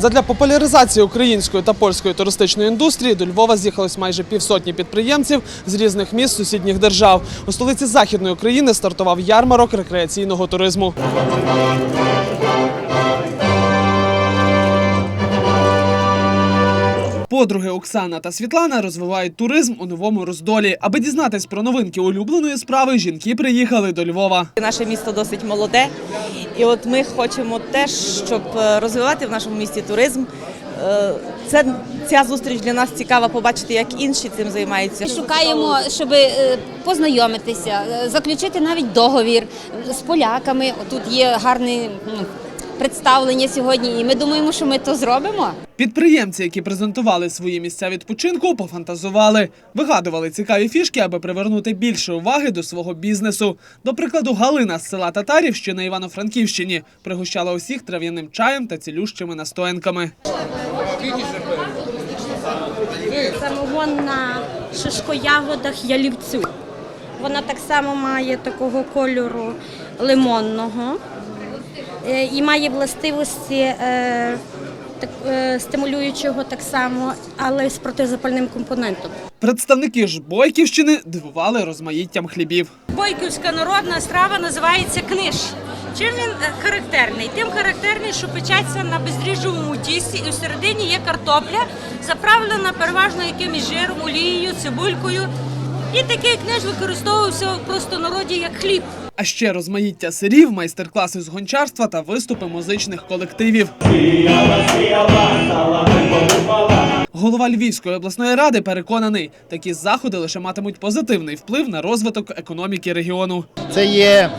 Задля популяризації української та польської туристичної індустрії до Львова з'їхалось майже півсотні підприємців з різних міст сусідніх держав. У столиці Західної України стартував ярмарок рекреаційного туризму. Подруги Оксана та Світлана розвивають туризм у новому роздолі. Аби дізнатись про новинки улюбленої справи, жінки приїхали до Львова. Наше місто досить молоде, і от ми хочемо теж, щоб е, розвивати в нашому місті туризм. Е, Це ця зустріч для нас цікава побачити, як інші цим займаються. Шукаємо, щоб е, познайомитися, заключити навіть договір з поляками. Тут є гарне ну, представлення сьогодні, і ми думаємо, що ми то зробимо. Підприємці, які презентували свої місця відпочинку, пофантазували, вигадували цікаві фішки, аби привернути більше уваги до свого бізнесу. До прикладу, Галина з села Татарів, що на Івано-Франківщині, пригощала усіх трав'яним чаєм та цілющими настоянками. Самогон на шишкоягодах ялівцю. Вона так само має такого кольору лимонного і має властивості е, так, е, стимулюючого так само, але з протизапальним компонентом. Представники ж Бойківщини дивували розмаїттям хлібів. Бойківська народна страва називається книж. Чим він е, характерний? Тим характерний, що печеться на бездріжджовому тісті, і всередині є картопля, заправлена переважно якимось жиром, олією, цибулькою. І такий книж використовувався в простонароді як хліб. А ще розмаїття сирів, майстер-класи з гончарства та виступи музичних колективів. Голова Львівської обласної ради переконаний, такі заходи лише матимуть позитивний вплив на розвиток економіки регіону. Це є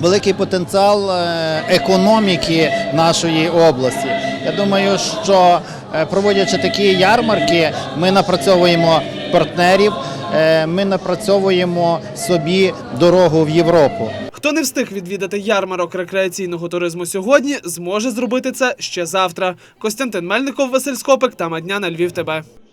великий потенціал е, економіки нашої області. Я думаю, що е, проводячи такі ярмарки, ми напрацьовуємо партнерів, е, ми напрацьовуємо собі дорогу в Європу. Хто не встиг відвідати ярмарок рекреаційного туризму сьогодні, зможе зробити це ще завтра. Костянтин Мельников, Василь Скопик та Мадня на Львів. ТБ.